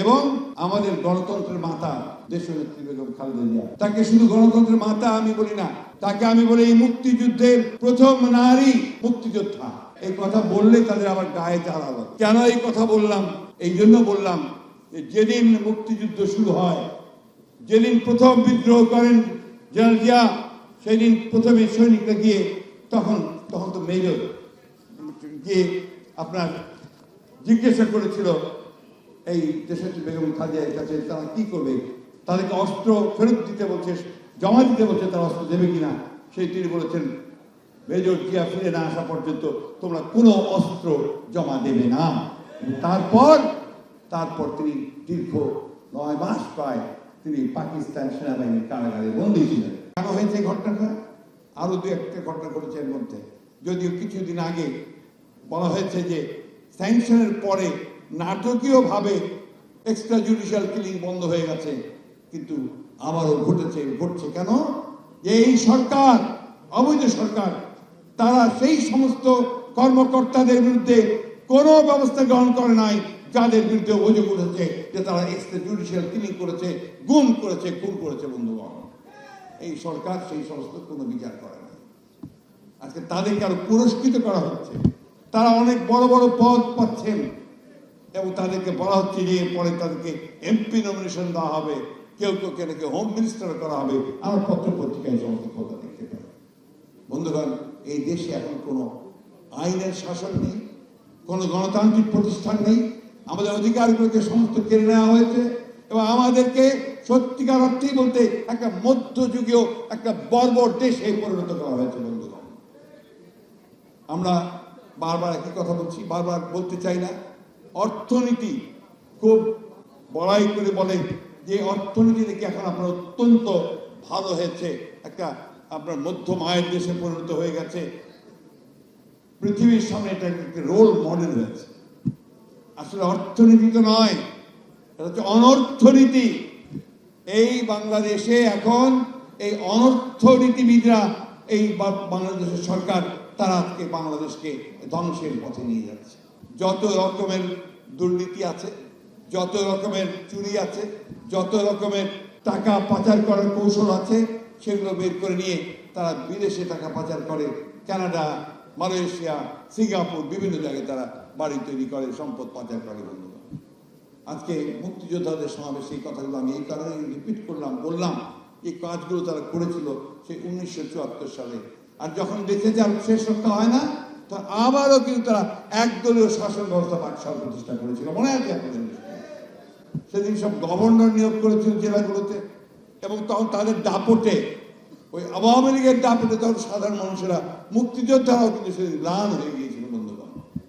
এবং আমাদের গণতন্ত্রের মাতা দেশনেত্রী বেগম খালেদা জিয়া। তাকে শুধু গণতন্ত্রের মাতা আমি বলি না, তাকে আমি বলি এই মুক্তিযুদ্ধের প্রথম নারী মুক্তিযোদ্ধা। এই কথা বললে তাদের আবার গায়ে জ্বালা। কেন এই কথা বললাম? এই জন্য বললাম যেদিন মুক্তিযুদ্ধ শুরু হয়, যেদিন প্রথম বিদ্রোহ করেন জেনারেল জিয়া, সেদিন প্রথমে সৈনিকরা গিয়ে তখন তখন তো মেজর গিয়ে আপনার জিজ্ঞাসা করেছিল এই দেশের বেগম খাদিয়ার কাছে তারা কি করবে? তাদেরকে অস্ত্র ফেরত দিতে বলছে, জমা দিতে বলছে তারা অস্ত্র দেবে কিনা? সেই তিনি বলেছেন, মেজর জিয়া ফিরে না আসা পর্যন্ত তোমরা কোনো অস্ত্র জমা দেবে না। তারপর তারপর তিনি দীর্ঘ নয় মাস প্রায় তিনি পাকিস্তান সেনাবাহিনীর কারাগারে বন্দী ছিলেন। কেন হয়েছে ঘটনাটা? আরও দু একটা ঘটনা ঘটেছে এর মধ্যে। যদিও কিছুদিন আগে বলা হয়েছে যে স্যাংশনের পরে নাটকীয়ভাবে এক্সট্রা জুডিশিয়াল কিলিং বন্ধ হয়ে গেছে, কিন্তু আবারও ঘটেছে, ঘটছে কেন? যে এই সরকার, অবৈধ সরকার, তারা সেই সমস্ত কর্মকর্তাদের বিরুদ্ধে কোনো ব্যবস্থা গ্রহণ করে নাই, যাদের বিরুদ্ধে অভিযোগ উঠেছে যে তারা এক্সট্রা জুডিশিয়াল কিলিং করেছে, গুম করেছে, খুন করেছে, বন্ধুগণ। এই সরকার সেই সমস্ত কোনো বিচার করে না আজকে তাদেরকে আরও পুরস্কৃত করা হচ্ছে। তারা অনেক বড় বড় পদ পাচ্ছেন। এবং তাদেরকে বলা হচ্ছে যে পরে তাদেরকে এমপি নমিনেশন দেওয়া হবে। কেউ কেউ কেন কেউ হোম মিনিস্টার করা হবে। আমার পত্র পত্রিকায় সমস্ত দেখতে পাই বন্ধুগণ, এই দেশে এখন কোনো আইনের শাসন নেই, কোনো গণতান্ত্রিক প্রতিষ্ঠান নেই। আমাদের অধিকারগুলোকে সমস্ত কেড়ে নেওয়া হয়েছে এবং আমাদেরকে সত্যিকার অর্থেই বলতে একটা মধ্যযুগীয়, একটা বর্বর দেশে পরিণত করা হয়েছে, বন্ধুগণ। আমরা বারবার একই কথা বলছি, বারবার বলতে চাই না। অর্থনীতি খুব বড়াই করে বলে যে অর্থনীতি থেকে এখন আপনার অত্যন্ত ভালো হয়েছে। একটা আপনার মধ্যম আয়ের দেশে পরিণত হয়ে গেছে। পৃথিবীর সামনে এটা একটা রোল মডেল হয়েছে। আসলে অর্থনীতি তো নয়, এটা হচ্ছে অনর্থনীতি। এই বাংলাদেশে এখন এই অনর্থনীতিবিদরা, এই বাংলাদেশের সরকার, তারা আজকে বাংলাদেশকে ধ্বংসের পথে নিয়ে যাচ্ছে। যত রকমের দুর্নীতি আছে, যত রকমের চুরি আছে, যত রকমের টাকা পাচার করার কৌশল আছে, সেগুলো বের করে নিয়ে তারা বিদেশে টাকা পাচার করে। কানাডা, মালয়েশিয়া, সিঙ্গাপুর, বিভিন্ন জায়গায় তারা বাড়ি তৈরি করে, সম্পদ পাচার করে আজকে মুক্তিযোদ্ধাদের সমাবেশে এই কথাগুলো আমি এই কারণে রিপিট করলাম, বললাম এই কাজগুলো তারা করেছিল সেই উনিশশো চুয়াত্তর সালে। আর যখন দেখে যে আর শেষ রক্ষা হয় না তখন আবারও কিন্তু তারা একদলীয় শাসন ব্যবস্থা বাকশাল প্রতিষ্ঠা করেছিল। মনে আছে আপনাদের সেদিন সব গভর্নর নিয়োগ করেছিল জেলাগুলোতে এবং তখন তাদের দাপটে, ওই আওয়ামী লীগের দাপটে তখন সাধারণ মানুষেরা, মুক্তিযোদ্ধারাও কিন্তু সেদিন লাল হয়ে গিয়েছিল।